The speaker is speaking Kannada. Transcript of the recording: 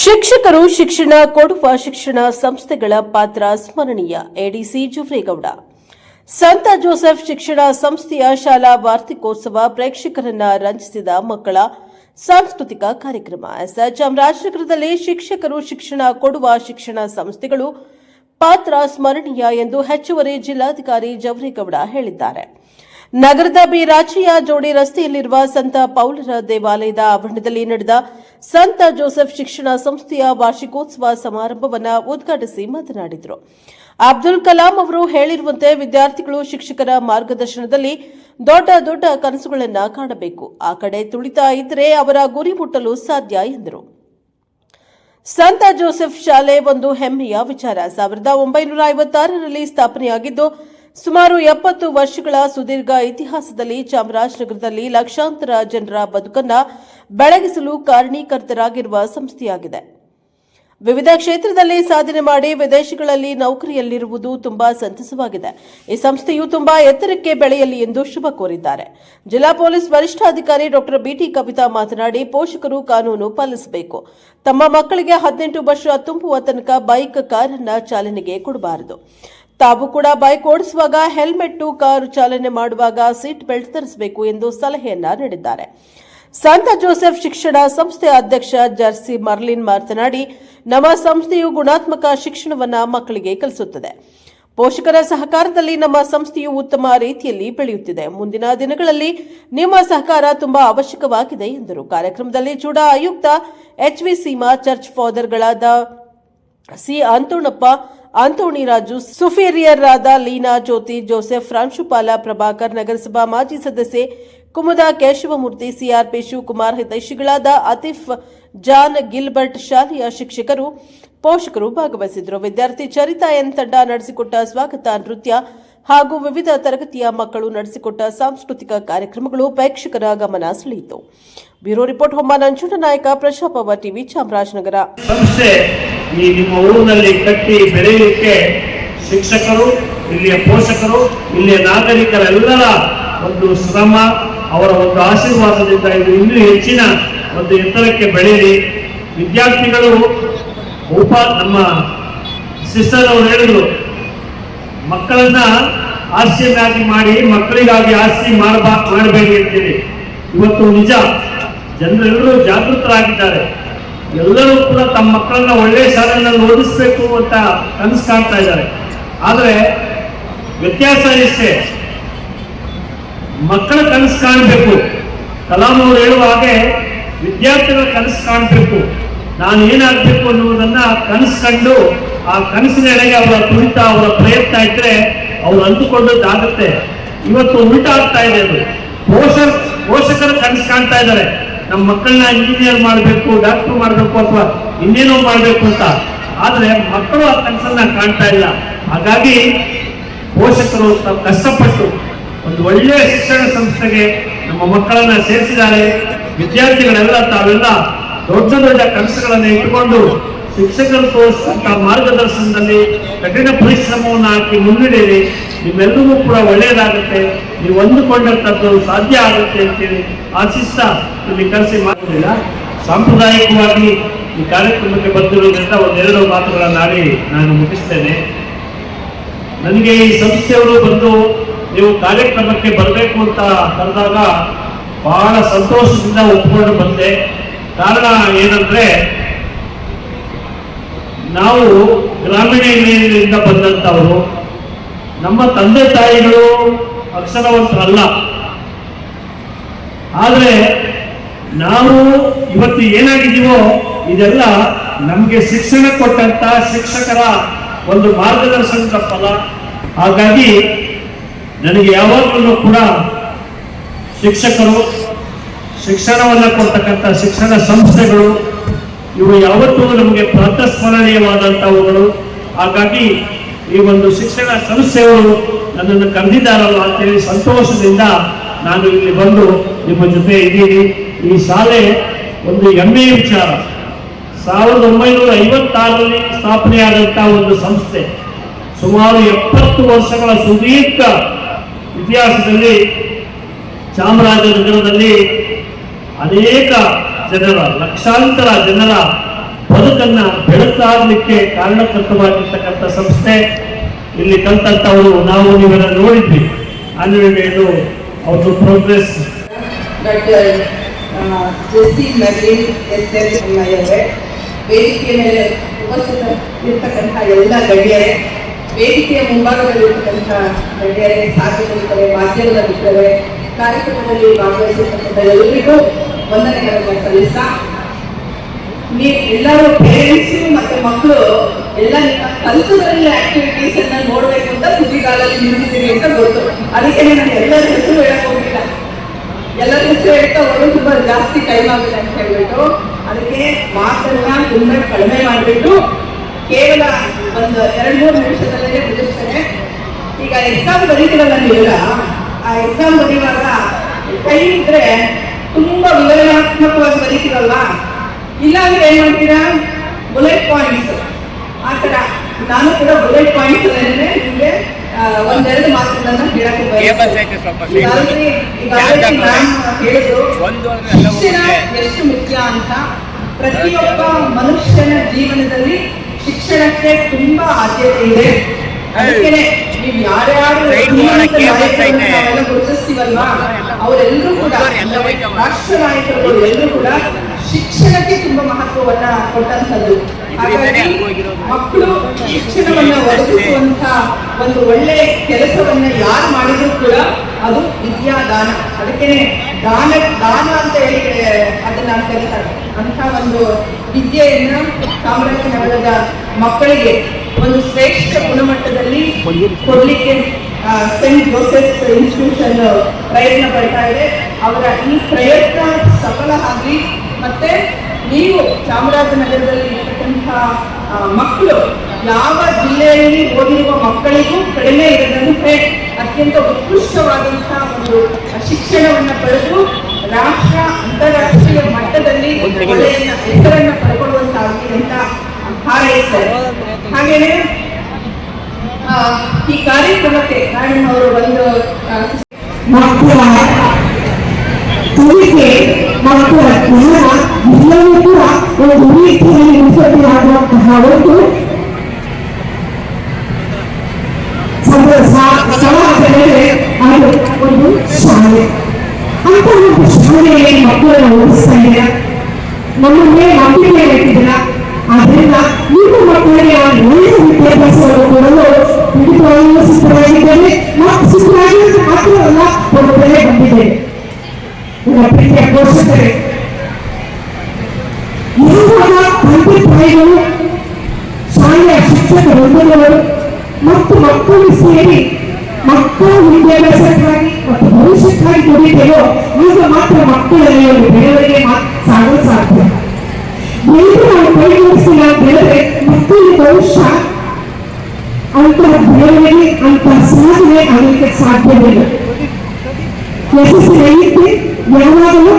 ಶಿಕ್ಷಕರು ಶಿಕ್ಷಣ ಕೊಡುವ ಶಿಕ್ಷಣ ಸಂಸ್ಥೆಗಳ ಪಾತ್ರ ಸ್ಮರಣೀಯ. ಎಡಿಸಿ ಜುಫ್ರೇಗೌಡ ಸಂತ ಜೋಸೆಫ್ ಶಿಕ್ಷಣ ಸಂಸ್ಥೆಯ ಶಾಲಾ ವಾರ್ಷಿಕೋತ್ಸವ ಪ್ರೇಕ್ಷಕರನ್ನ ರಂಜಿಸಿದ ಮಕ್ಕಳ ಸಾಂಸ್ಕೃತಿಕ ಕಾರ್ಯಕ್ರಮ. ಎಸ್. ಚಾಮರಾಜನಗರದಲ್ಲಿ ಶಿಕ್ಷಕರು ಶಿಕ್ಷಣ ಕೊಡುವ ಶಿಕ್ಷಣ ಸಂಸ್ಥೆಗಳು ಪಾತ್ರ ಸ್ಮರಣೀಯ ಎಂದು ಹೆಚ್ಚುವರಿ ಜಿಲ್ಲಾಧಿಕಾರಿ ಜವರೇಗೌಡ ಹೇಳಿದ್ದಾರೆ. ನಗರದ ಬಿರಾಚಿಯ ಜೋಡಿ ರಸ್ತೆಯಲ್ಲಿರುವ ಸಂತ ಪೌಲರ ದೇವಾಲಯದ ಆವರಣದಲ್ಲಿ ನಡೆದ ಸಂತ ಜೋಸೆಫ್ ಶಿಕ್ಷಣ ಸಂಸ್ಥೆಯ ವಾರ್ಷಿಕೋತ್ಸವ ಸಮಾರಂಭವನ್ನು ಉದ್ಘಾಟಿಸಿ ಮಾತನಾಡಿದರು. ಅಬ್ದುಲ್ ಕಲಾಂ ಅವರು ಹೇಳಿರುವಂತೆ ವಿದ್ಯಾರ್ಥಿಗಳು ಶಿಕ್ಷಕರ ಮಾರ್ಗದರ್ಶನದಲ್ಲಿ ದೊಡ್ಡ ದೊಡ್ಡ ಕನಸುಗಳನ್ನು ಕಾಣಬೇಕು. ಆ ಕಡೆ ತುಳಿತಾ ಇದ್ದರೆ ಅವರ ಗುರಿ ಮುಟ್ಟಲು ಸಾಧ್ಯ ಎಂದರು. ಸಂತ ಜೋಸೆಫ್ ಶಾಲೆ ಒಂದು ಹೆಮ್ಮೆಯ ವಿಚಾರ. ಸಾವಿರದ ಒಂಬೈನೂರ ಐವತ್ತಾರರಲ್ಲಿ ಸ್ಥಾಪನೆಯಾಗಿದ್ದು ಸುಮಾರು ಎಪ್ಪತ್ತು ವರ್ಷಗಳ ಸುದೀರ್ಘ ಇತಿಹಾಸದಲ್ಲಿ ಚಾಮರಾಜನಗರದಲ್ಲಿ ಲಕ್ಷಾಂತರ ಜನರ ಬದುಕನ್ನ ಬೆಳಗಿಸಲು ಕಾರಣೀಕರ್ತರಾಗಿರುವ ಸಂಸ್ಥೆಯಾಗಿದೆ. ವಿವಿಧ ಕ್ಷೇತ್ರದಲ್ಲಿ ಸಾಧನೆ ಮಾಡಿ ವಿದೇಶಗಳಲ್ಲಿ ನೌಕರಿಯಲ್ಲಿರುವುದು ತುಂಬಾ ಸಂತಸವಾಗಿದೆ. ಈ ಸಂಸ್ಥೆಯು ತುಂಬಾ ಎತ್ತರಕ್ಕೆ ಬೆಳೆಯಲಿ ಎಂದು ಶುಭ ಕೋರಿದ್ದಾರೆ. ಜಿಲ್ಲಾ ಪೊಲೀಸ್ ವರಿಷ್ಠಾಧಿಕಾರಿ ಡಾಕ್ಟರ್ ಬಿಟಿ ಕವಿತಾ ಮಾತನಾಡಿ, ಪೋಷಕರು ಕಾನೂನು ಪಾಲಿಸಬೇಕು. ತಮ್ಮ ಮಕ್ಕಳಿಗೆ ಹದಿನೆಂಟು ವರ್ಷ ತುಂಬುವ ತನಕ ಬೈಕ್, ಕಾರನ್ನ ಚಾಲನೆಗೆ ಕೊಡಬಾರದು. ತಾವು ಕೂಡ ಬೈಕ್ ಓಡಿಸುವಾಗ ಹೆಲ್ಮೆಟ್ ಕಾರು ಚಾಲನೆ ಮಾಡುವಾಗ ಸೀಟ್ ಬೆಲ್ಟ್ ಧರಿಸಬೇಕು ಎಂದು ಸಲಹೆಯನ್ನ ನೀಡಿದ್ದಾರೆ. ಸಂತ ಜೋಸೆಫ್ ಶಿಕ್ಷಣ ಸಂಸ್ಥೆ ಅಧ್ಯಕ್ಷ ಜರ್ಸಿ ಮರ್ಲಿನ್ ಮಾತನಾಡಿ, ನಮ್ಮ ಸಂಸ್ಥೆಯು ಗುಣಾತ್ಮಕ ಶಿಕ್ಷಣವನ್ನ ಮಕ್ಕಳಿಗೆ ಕಲಿಸುತ್ತದೆ. ಪೋಷಕರ ಸಹಕಾರದಲ್ಲಿ ನಮ್ಮ ಸಂಸ್ಥೆಯು ಉತ್ತಮ ರೀತಿಯಲ್ಲಿ ಬೆಳೆಯುತ್ತಿದೆ. ಮುಂದಿನ ದಿನಗಳಲ್ಲಿ ನಿಮ್ಮ ಸಹಕಾರ ತುಂಬಾ ಅವಶ್ಯಕವಾಗಿದೆ ಎಂದರು. ಕಾರ್ಯಕ್ರಮದಲ್ಲಿ ಚೂಡಾ ಆಯುಕ್ತ H V Seema, church ಫಾದರ್ಗಳಾದ C Anthonappa ಅಂತೋಣಿರಾಜು ಸುಫೀರಿಯರ್ ಆದ ಲೀನಾ ಜ್ಯೋತಿ ಜೋಸೆಫ್ ಪ್ರಾಂಶುಪಾಲ ಪ್ರಭಾಕರ್ ನಗರಸಭಾ ಮಾಜಿ ಸದಸ್ಯೆ Kumuda Keshavamurthy CRP Shivakumar ಹಿತೈಷಿಗಳಾದ ಅತಿಫ್ John Gilbert ಶಾಲೆಯ ಶಿಕ್ಷಕರು ಪೋಷಕರು ಭಾಗವಹಿಸಿದ್ರು ವಿದ್ಯಾರ್ಥಿ ಚರಿತಾ ಎನ್ ತಂಡ ನಡೆಸಿಕೊಟ್ಟ ಸ್ವಾಗತ ನೃತ್ಯ ಹಾಗೂ ವಿವಿಧ ತರಗತಿಯ ಮಕ್ಕಳು ನಡೆಸಿಕೊಟ್ಟ ಸಾಂಸ್ಕೃತಿಕ ಕಾರ್ಯಕ್ರಮಗಳು ಪ್ರೇಕ್ಷಕರ ಗಮನ ಸೆಳೆಯಿತು. ಬ್ಯೂರೋ ರಿಪೋರ್ಟ್ ಹೊಮ್ಮ ನಂಜುಂಡನಾಯಕ ಪ್ರಜಾಪವ ಟಿವಿ, ಚಾಮರಾಜನಗರ. ಸಂಸ್ಥೆ ಈ ನಿಮ್ಮ ಊರಿನಲ್ಲಿ ಕಟ್ಟಿ ಬೆಳೆಯಲಿಕ್ಕೆ ಶಿಕ್ಷಕರು, ಇಲ್ಲಿಯ ಪೋಷಕರು, ಇಲ್ಲಿಯ ನಾಗರಿಕರೆಲ್ಲರ ಒಂದು ಶ್ರಮ, ಅವರ ಒಂದು ಆಶೀರ್ವಾದದಿಂದ ಇದು ಇನ್ನೂ ಹೆಚ್ಚಿನ ಒಂದು ಎತ್ತರಕ್ಕೆ ಬೆಳೆಯಲಿ. ವಿದ್ಯಾರ್ಥಿಗಳು, ಉಪ ನಮ್ಮ ಸಿಸ್ಟರ್ ಅವರು ಹೇಳಿದ್ರು ಮಕ್ಕಳನ್ನ ಆಸ್ತಿಯನ್ನಾಗಿ ಮಾಡಿ ಮಕ್ಕಳಿಗಾಗಿ ಆಸ್ತಿ ಮಾಡಬಾ ಮಾಡಬೇಡಿ ಅಂತೇಳಿ ಇವತ್ತು ನಿಜ, ಜನರೆಲ್ಲರೂ ಜಾಗೃತರಾಗಿದ್ದಾರೆ. ಎಲ್ಲರೂ ಕೂಡ ತಮ್ಮ ಮಕ್ಕಳನ್ನ ಒಳ್ಳೆಯ ಶಾಲೆಯಲ್ಲಿ ಓದಿಸ್ಬೇಕು ಅಂತ ಕನಸು ಕಾಣ್ತಾ ಇದ್ದಾರೆ. ಆದರೆ ವ್ಯತ್ಯಾಸ ಇಷ್ಟೇ, ಮಕ್ಕಳ ಕನಸು ಕಾಣಬೇಕು. ಕಲಾಂ ಅವರು ಹೇಳುವ ಹಾಗೆ ವಿದ್ಯಾರ್ಥಿಗಳ ಕನಸು ಕಾಣಬೇಕು. ನಾನು ಏನಾಗಬೇಕು ಅನ್ನುವುದನ್ನ ಕನಸು ಕಂಡು ಆ ಕನಸಿನೆಡೆಗೆ ಅವರ ತುಳಿತ ಅವರ ಪ್ರಯತ್ನ ಇದ್ರೆ ಅವ್ರು ಅಂದುಕೊಂಡದ್ದಾಗುತ್ತೆ ಇವತ್ತು ಉಲ್ಟಾ ಆಗ್ತಾ ಇದೆ ಅದು. ಪೋಷಕ, ಪೋಷಕರು ಕನಸು ಕಾಣ್ತಾ ಇದ್ದಾರೆ. ನಮ್ಮ ಮಕ್ಕಳನ್ನ ಇಂಜಿನಿಯರ್ ಮಾಡಬೇಕು ಡಾಕ್ಟರ್ ಮಾಡಬೇಕು ಅಥವಾ ಇನ್ನೇನೋ ಮಾಡಬೇಕು ಅಂತ. ಆದ್ರೆ ಮಕ್ಕಳು ಆ ಕನಸನ್ನ ಕಾಣ್ತಾ ಇಲ್ಲ. ಹಾಗಾಗಿ ಪೋಷಕರು ತಮ್ಮ ಕಷ್ಟಪಟ್ಟು ಒಂದು ಒಳ್ಳೆಯ ಶಿಕ್ಷಣ ಸಂಸ್ಥೆಗೆ ನಮ್ಮ ಮಕ್ಕಳನ್ನ ಸೇರಿಸಿದ್ದಾರೆ. ವಿದ್ಯಾರ್ಥಿಗಳೆಲ್ಲ ತಾವೆಲ್ಲ ದೊಡ್ಡ ದೊಡ್ಡ ಕನಸುಗಳನ್ನು ಇಟ್ಟುಕೊಂಡು ಶಿಕ್ಷಕರು ತೋರಿಸಿದಂತ ಮಾರ್ಗದರ್ಶನದಲ್ಲಿ ಕಠಿಣ ಪರಿಶ್ರಮವನ್ನು ಹಾಕಿ ಮುನ್ನಡೆಯಿರಿ ನಿಮ್ಮೆಲ್ಲರಿಗೂ ಕೂಡ ಒಳ್ಳೆಯದಾಗುತ್ತೆ. ನೀವು ಹೊಂದಿಕೊಂಡಿರ್ತದ್ದು ಸಾಧ್ಯ ಆಗುತ್ತೆ ಅಂತೇಳಿ ಆಶಿಸ್ತಾ ಇಲ್ಲಿ ಕರೆಸಿ ಮಾಡುವುದಿಲ್ಲ ಸಾಂಪ್ರದಾಯಿಕವಾಗಿ ಈ ಕಾರ್ಯಕ್ರಮಕ್ಕೆ ಬಂದಿರುವುದರಿಂದ ಒಂದೆರಡು ಮಾತುಗಳನ್ನಾಡಿ ನಾನು ಮುಗಿಸ್ತೇನೆ. ನನಗೆ ಈ ಸಂಸ್ಥೆಯವರು ಬಂದು ನೀವು ಕಾರ್ಯಕ್ರಮಕ್ಕೆ ಬರಬೇಕು ಅಂತ ಕರೆದಾಗ ಬಹಳ ಸಂತೋಷದಿಂದ ಒಪ್ಪಿಕೊಂಡು ಬಂದೆ. ಕಾರಣ ಏನಂದ್ರೆ ನಾವು ಗ್ರಾಮೀಣ ಹಿನ್ನೆಲೆಯಿಂದ ಬಂದಂಥವರು, ನಮ್ಮ ತಂದೆ ತಾಯಿಗಳು ಅಕ್ಷರವಂತರಲ್ಲ. ಆದರೆ ನಾವು ಇವತ್ತು ಏನಾಗಿದ್ದೀವೋ, ಇದೆಲ್ಲ ನಮಗೆ ಶಿಕ್ಷಣ ಕೊಟ್ಟಂತ ಶಿಕ್ಷಕರ ಒಂದು ಮಾರ್ಗದರ್ಶನದ ಫಲ. ಹಾಗಾಗಿ ನನಗೆ ಯಾವಾಗಲೂ ಕೂಡ ಶಿಕ್ಷಕರು, ಶಿಕ್ಷಣವನ್ನು ಕೊಡ್ತಕ್ಕಂಥ ಶಿಕ್ಷಣ ಸಂಸ್ಥೆಗಳು ಇವು ಯಾವತ್ತೂ ನಮಗೆ ಪ್ರಾತಸ್ಮರಣೀಯವಾದಂಥವುಗಳು ಹಾಗಾಗಿ ಈ ಒಂದು ಶಿಕ್ಷಣ ಸಂಸ್ಥೆಯವರು ನನ್ನನ್ನು ಕರೆದಿದ್ದಾರಲ್ಲ ಅಂತೇಳಿ ಸಂತೋಷದಿಂದ ನಾನು ಇಲ್ಲಿ ಬಂದು ನಿಮ್ಮ ಜೊತೆ ಇದ್ದೀನಿ. ಈ ಶಾಲೆ ಒಂದು ಹೆಮ್ಮೆಯ ವಿಚಾರ. ಸಾವಿರದ ಒಂಬೈನೂರ ಐವತ್ತಾರರಲ್ಲಿ ಸ್ಥಾಪನೆಯಾದಂತಹ ಒಂದು ಸಂಸ್ಥೆ. ಸುಮಾರು ಎಪ್ಪತ್ತು ವರ್ಷಗಳ ಸುದೀರ್ಘ ಇತಿಹಾಸದಲ್ಲಿ ಚಾಮರಾಜನಗರದಲ್ಲಿ ಅನೇಕ ಜನರ, ಲಕ್ಷಾಂತರ ಜನರ ಬದುಕನ್ನ ಬೆಳಕಾಗ್ಲಿಕ್ಕೆ ಕಾರಣಕರ್ತವಾಗಿರ್ತಕ್ಕಂಥ ಸಂಸ್ಥೆ, ಇಲ್ಲಿ ಕಲ್ತಂತವರು ನಾವು ನೀವೆಲ್ಲ ನೋಡಿದ್ವಿ. ಆನ್ಯುವಲ್ ಅವರು ಪ್ರೋಗ್ರೆಸ್ ವೇದಿಕೆಯ ಮೇಲೆ ಉಪಸ್ಥಿತ ಇರ್ತಕ್ಕಂಥ ಎಲ್ಲ ಗಣ್ಯರೇ, ವೇದಿಕೆಯ ಮುಂಭಾಗದಲ್ಲಿರ್ತಕ್ಕಂಥ ಗಣ್ಯರೇ ಸಾರ್ವಜನಿಕರೇ ಮಾಧ್ಯಮದ ಮಿತ್ರರೇ, ಕಾರ್ಯಕ್ರಮದಲ್ಲಿ ಭಾಗವಹಿಸಿರ್ತಕ್ಕಂಥ ಎಲ್ಲರಿಗೂ ವಂದನೆಗಳನ್ನು ಸಲ್ಲಿಸ್ತಾ ನೀ ಎಲ್ಲರೂ ಪೇರೆಂಟ್ಸ್ ಮತ್ತೆ ಮಕ್ಕಳು ಎಲ್ಲ ನಿಮ್ಮ ಕಲ್ಚರಲ್ ಆಕ್ಟಿವಿಟೀಸ್ ಅನ್ನ ನೋಡ್ಬೇಕು ಅಂತ ತುದಿಗಾಲಲ್ಲಿ ನಿಂತಿದ್ದೀರಿ ಅಂತ ಗೊತ್ತು. ಅದಕ್ಕೆ ನಾನು ಎಲ್ಲರ ಹೆಸರು ಹೇಳಕ್ ಹೋಗಿಲ್ಲ ಎಲ್ಲರ ಹೆಸರು ಹೇಳ್ತಾ ತುಂಬಾ ಜಾಸ್ತಿ ಟೈಮ್ ಆಗುತ್ತೆ ಅಂತ ಹೇಳ್ಬಿಟ್ಟು ಅದಕ್ಕೆ ಮಾತನ್ನ ತುಂಬಾ ಕಡಿಮೆ ಮಾಡಿಬಿಟ್ಟು ಕೇವಲ ಒಂದು ಎರಡು ಮೂರು ನಿಮಿಷದಲ್ಲೇ ಮುಗಿಸ್ತಾರೆ ಈಗ ಎಕ್ಸಾಮ್ ಬರೀತಿರಲ್ಲ ಆ ಎಕ್ಸಾಮ್ ಬರೆಯುವಾಗ ಟೈಮ್ ಇದ್ರೆ ತುಂಬಾ ವಿವರಣಾತ್ಮಕವಾಗಿ ಬರೀತಿರಲ್ಲ? ಇಲ್ಲ ಅಂದ್ರೆ ಏನ್ ಮಾಡ್ತೀರಾ? ಬುಲೆಟ್ ಪಾಯಿಂಟ್ಸ್ ಆ ತರ ನಾನು ಕೂಡ ಬುಲೆಟ್ ಪಾಯಿಂಟ್ಸ್ ನಿಮ್ಗೆ ಒಂದೆರಡು ಮಾತುಗಳನ್ನ ಹೇಳಕ್ಕೆ ಎಷ್ಟು ಮುಖ್ಯ ಅಂತ. ಪ್ರತಿಯೊಬ್ಬ ಮನುಷ್ಯನ ಜೀವನದಲ್ಲಿ ಶಿಕ್ಷಣಕ್ಕೆ ತುಂಬಾ ಆದ್ಯತೆ ಇದೆ. ಅದಕ್ಕೇನೆ ನೀವು ಗುರುತಿಸ್ತೀವಲ್ವಾ? ಅವರೆಲ್ಲರೂ ಕೂಡ ರಾಷ್ಟ್ರ ಎಲ್ಲರೂ ಕೂಡ ಶಿಕ್ಷಣಕ್ಕೆ ತುಂಬಾ ಮಹತ್ವವನ್ನ ಕೊಟ್ಟಂತದ್ದು ಹಾಗಾಗಿ ಮಕ್ಕಳು ಶಿಕ್ಷಣವನ್ನ ಒದಗಿಸುವಂತ ಒಂದು ಒಳ್ಳೆ ಕೆಲಸವನ್ನ ಯಾರು ಮಾಡಿದ್ರು ಕೂಡ ಅದು ವಿದ್ಯಾದಾನ. ಅದಕ್ಕೇನೆ ದಾನ ದಾನ ಅಂತ ಹೇಳಿ ಅದನ್ನ ಕರೀತಾರೆ. ಅಂತ ಒಂದು ವಿದ್ಯೆಯನ್ನ ಚಾಮರಾಜನಗರದ ಮಕ್ಕಳಿಗೆ ಒಂದು ಶ್ರೇಷ್ಠ ಗುಣಮಟ್ಟದಲ್ಲಿ ಕೊಡ್ಲಿಕ್ಕೆ ಸೆಂಟ್ ಜೋಸೆಫ್ ಇನ್ಸ್ಟಿಟ್ಯೂಷನ್ ಪ್ರಯತ್ನ ಪಡ್ತಾ ಇದೆ. ಅವರ ಈ ಪ್ರಯತ್ನ ಸಫಲ ಆಗಲಿ. ಮತ್ತೆ ನೀವು ಚಾಮರಾಜನಗರದಲ್ಲಿ ಇರ್ತಕ್ಕಂಥ ಮಕ್ಕಳು, ಯಾವ ಜಿಲ್ಲೆಯಲ್ಲಿ ಓದಿರುವ ಮಕ್ಕಳಿಗೂ ಕಡಿಮೆ ಇರದಂತೆ ಅತ್ಯಂತ ಉತ್ಕೃಷ್ಟವಾದಂತಹ ಒಂದು ಶಿಕ್ಷಣವನ್ನು ಪಡೆದು ರಾಷ್ಟ್ರ ಅಂತಾರಾಷ್ಟ್ರೀಯ ಮಟ್ಟದಲ್ಲಿ ಹೆಸರನ್ನ ಪಡ್ಕೊಳ್ಳುವಂತಾಗಲಿ ಅಂತ ಹಾರೈಸ್ತಾರೆ. ಹಾಗೇನೆ ಆ, ಈ ಕಾರ್ಯಕ್ರಮಕ್ಕೆ ಮೇಡಮ್ ಅವರು ಒಂದು ಆ, ಮಕ್ಕಳ ಕಲಿಕೆ ಮಕ್ಕಳ ಜ್ಞಾನ ಎಲ್ಲವೂ ಕೂಡ ಒಂದು ರೀತಿಯಲ್ಲಿ ಉತ್ಪತ್ತಿಯಾಗುವಂತಹ ಒಂದು ಸಮ- ಸ- ಸ್ಥಳ ಅಂತ ಹೇಳಿದ್ರೆ ಅದು ಒಂದು ಶಾಲೆ. ಅಂತ ಒಂದು ಶಾಲೆಯಲ್ಲಿ ಮಕ್ಕಳನ್ನು ಓದಿಸ್ತಾ ಇದ್ದೀರಾ? ನಮ್ಮ ಮೇಲೆ ಮಕ್ಕಳಿಗೆ ಇಟ್ಟಿದ್ದೀರಾ? ಆದ್ರಿಂದ ನೀವು ಮಕ್ಕಳಿಗೆ ಒಳ್ಳೆಯ ವಿದ್ಯಾಭ್ಯಾಸವನ್ನು ಕೊಡಲು ಖಂಡಿತವಾಗಿಯೂ ಸಿದ್ಧವಾಗಿದ್ದೇವೆ ಮತ್ತು ಸಿದ್ಧವಾಗಿರೋದು ಮಾತ್ರವಲ್ಲ ಒಂದು ಬೆಲೆ ಬಂದಿದ್ದೇವೆ ನನ್ನ ಪ್ರೀತಿಯ ಪೋಷಕರೇ ಯಾವಾಗ ತಂದೆ ತಾಯಿಗಳು, ಶಾಲೆಯ ಶಿಕ್ಷಕ ವೃಂದಗಳು ಮತ್ತು ಮಕ್ಕಳು ಸೇರಿ ಮಕ್ಕಳ ವಿದ್ಯಾಭ್ಯಾಸಕ್ಕಾಗಿ ಮತ್ತು ಭವಿಷ್ಯಕ್ಕಾಗಿ ದುಡಿತೇವೋ, ಆಗ ಮಾತ್ರ ಮಕ್ಕಳಲ್ಲಿ ಒಂದು ಬೆಳವಣಿಗೆ ಸಾಗಲು ಸಾಧ್ಯ. ಮಕ್ಕಳ ಭವಿಷ್ಯ ಅಂತ ಬೆಳವಣಿಗೆ ಅಂತ ಸಾಧನೆ ಆಗಲಿಕ್ಕೆ ಸಾಧ್ಯವಿಲ್ಲ ಯಶಸ್ಸಿನ ಯಾವಾಗಲೂ